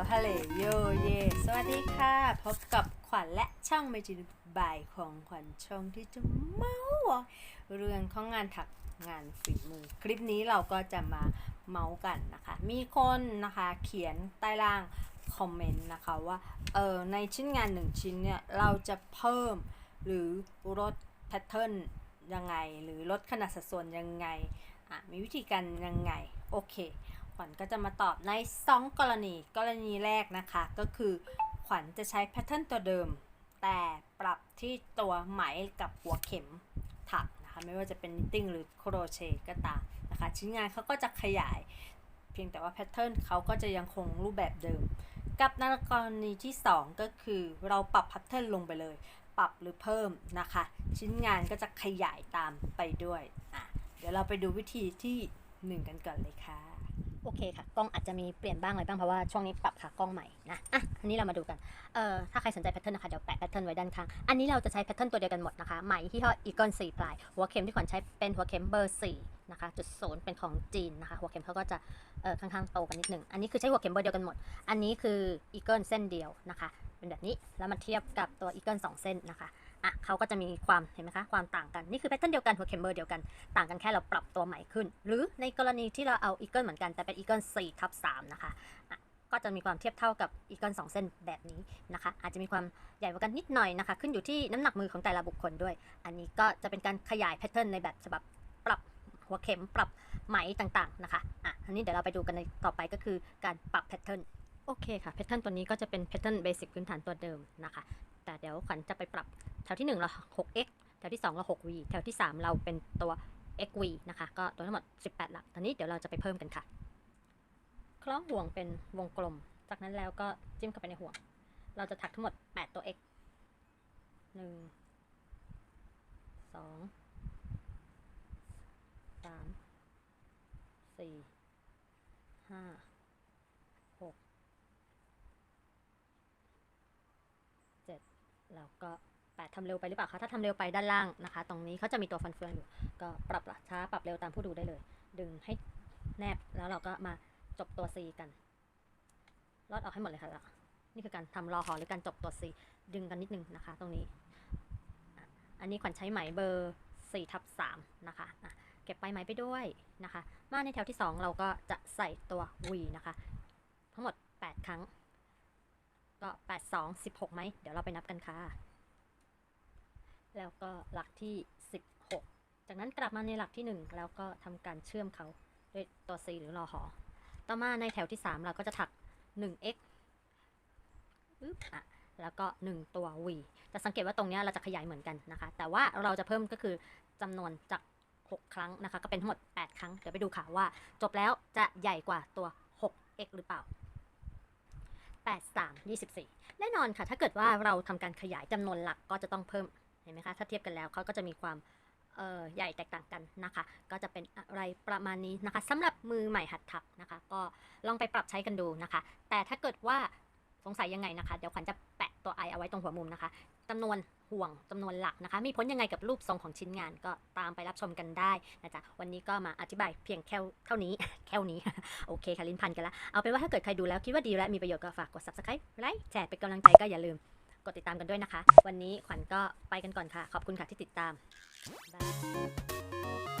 ลฮัลโหลโยเย สวัสดีค่ะ พบกับขวัญและช่องเมจินบายของขวัญช่องที่จะเมาส์เรื่องของงานถักงานฝีมือ คลิปนี้เราก็จะมาเมาส์กันนะคะ มีคนนะคะเขียนใต้ล่างคอมเมนต์นะคะว่า เออในชิ้นงานหนึ่งชิ้นเนี่ย เราจะเพิ่มหรือลดแพทเทิร์นยังไง หรือลดขนาดสัดส่วนยังไง อะ มีวิธีการยังไง โอเค ขวัญก็จะมาตอบใน 2 กรณี กรณีแรกนะคะ ก็คือขวัญจะใช้แพทเทิร์นตัวเดิม แต่ปรับที่ตัวไหมกับหัวเข็มถักนะคะ ไม่ว่าจะเป็น knitting หรือโครเชต์ก็ตามนะคะ ชิ้นงานเขาก็จะขยาย เพียงแต่ว่าแพทเทิร์นเขาก็จะยังคงรูปแบบเดิม กับในกรณีที่ 2 ก็คือเราปรับแพทเทิร์นลงไปเลย ปรับหรือเพิ่มนะคะ ชิ้นงานก็จะขยายตามไปด้วยอะเดี๋ยวเราไปดูวิธีที่ 1 กันก่อนเลยค่ะ เคค่ะกล้องอาจจะมีเปลี่ยนบ้างอะไรบ้างเพราะว่าช่วงนี้ปรับขากล้องใหม่นะอะอันนี้เรามาดูกันเอ่อถ้าใครสนใจแพทเทิร์นนะคะเดี๋ยวแปะแพทเทิร์นไว้ด้านข้างอันนี้เราจะใช้แพทเทิร์นตัวเดียวกันหมดนะคะไหมที่ห้ออีกอนสี่ปลาย หัวเข็มที่ขวัญใช้เป็นหัวเข็มเบอร์สี่นะคะจุดศูนย์เป็นของจีนนะคะหัวเข็มเขาก็จะเอ่อค่อนข้างโตกันนิดนึงอันนี้คือใช้หัวเข็มเบอร์เดียวกันหมด อันนี้คืออีกิลเส้นเดียวนะคะ เป็นแบบนี้แล้วมาเทียบกับตัวอีกิลสองเส้นนะคะ อะเขาก็จะมีความเห็นไหมคะความต่างกันนี่คือแพทเทิร์นเดียวกันหัวเข็มเบอร์เดียวกันต่างกันแค่เราปรับตัวใหม่ขึ้น หรือในกรณีที่เราเอาอีเกิลเหมือนกันแต่เป็นอีเกิล4ทับ3นะคะอะก็จะมีความเทียบเท่ากับอีเกิล2เส้นแบบนี้นะคะ อาจจะมีความใหญ่กว่ากันนิดหน่อยนะคะ ขึ้นอยู่ที่น้ำหนักมือของแต่ละบุคคลด้วย อันนี้ก็จะเป็นการขยายแพทเทิร์นในแบบฉบับปรับหัวเข็มปรับไหมต่างๆนะคะอะอันนี้เดี๋ยวเราไปดูกันในต่อไปก็คือการปรับแพทเทิร์น โอเคค่ะแพทเทิร์นตัวนี้ก็จะเป็นแพทเทิร์นเบสิกพื้นฐานตัวเดิมนะคะ แต่เดี๋ยวขวัญจะไปปรับแถวที่ 1 เรา 6x แถวที่ 2 เรา 6v แถวที่ 3 เราเป็นตัว xv นะคะ ก็ตัวทั้งหมด 18 หลัก ตอนนี้เดี๋ยวเราจะไปเพิ่มกันค่ะ คล้องห่วงเป็นวงกลม จากนั้นแล้วก็จิ้มเข้าไปในห่วง เราจะถักทั้งหมด 8 ตัว x 1 2 3 4 5 6 7 แล้วก็8ทำเร็วไปหรือเปล่าคะถ้าทำเร็วไปด้านล่างนะคะ ตรงนี้เขาจะมีตัวฟันเฟืองอยู่ ก็ปรับช้าปรับเร็วตามผู้ดูได้เลย ดึงให้แนบแล้วเราก็มาจบตัว C กันลอดออกให้หมดเลยค่ะแล้วนี่คือการทำรอหอหรือการจบตัว C ดึงกันนิดนึงนะคะ ตรงนี้ อันนี้ขวัญใช้ไหมเบอร์4ทับ3นะคะะเก็บไปไหมไปด้วยนะคะ มาในแถวที่ 2 เราก็จะใส่ตัว V นะคะ ทั้งหมด 8 ครั้ง ก็ 8 2 16ไหม เดี๋ยวเราไปนับกันค่ะ แล้วก็หลักที่ 16 จากนั้นกลับมาในหลักที่ 1 แล้วก็ทำการเชื่อมเขาด้วยตัว C หรือรอหอ ต่อมาในแถวที่ 3 เราก็จะถัก 1x อึ๊บอะแล้วก็ 1 ตัว v จะสังเกตว่าตรงนี้เราจะขยายเหมือนกันนะคะ แต่ว่าเราจะเพิ่มก็คือจำนวนจาก 6 ครั้งนะคะ ก็เป็นทั้งหมด 8 ครั้ง เดี๋ยวไปดูค่ะว่า จบแล้วจะใหญ่กว่าตัว 6x หรือเปล่า 8 3 24 แน่นอนค่ะ ถ้าเกิดว่าเราทำการขยายจำนวนหลักก็จะต้องเพิ่ม เห็นไหมคะ ถ้าเทียบกันแล้วเขาก็จะมีความเอ่อใหญ่แตกต่างกันนะคะ ก็จะเป็นอะไรประมาณนี้นะคะสำหรับมือใหม่หัดถักนะคะ ก็ลองไปปรับใช้กันดูนะคะ แต่ถ้าเกิดว่าสงสัยยังไงนะคะ เดี๋ยวขวัญจะแปะ ไว้ตรงหัวมุมนะคะจำนวนห่วงจำนวนหลักนะคะ มีผลยังไงกับรูปทรงของชิ้นงานก็ตามไปรับชมกันได้นะจ๊ะ วันนี้ก็มาอธิบายเพียงแค่เท่านี้ แค่นี้ โอเคค่ะลิ้นพันกันละ เอาเป็นว่าถ้าเกิดใครดูแล้วคิดว่าดีและมีประโยชน์ก็ฝากกด subscribe ไลค์แชร์เป็นกำลังใจก็อย่าลืม กดติดตามกันด้วยนะคะ วันนี้ขวัญก็ไปกันก่อนค่ะ ขอบคุณค่ะที่ติดตามบาย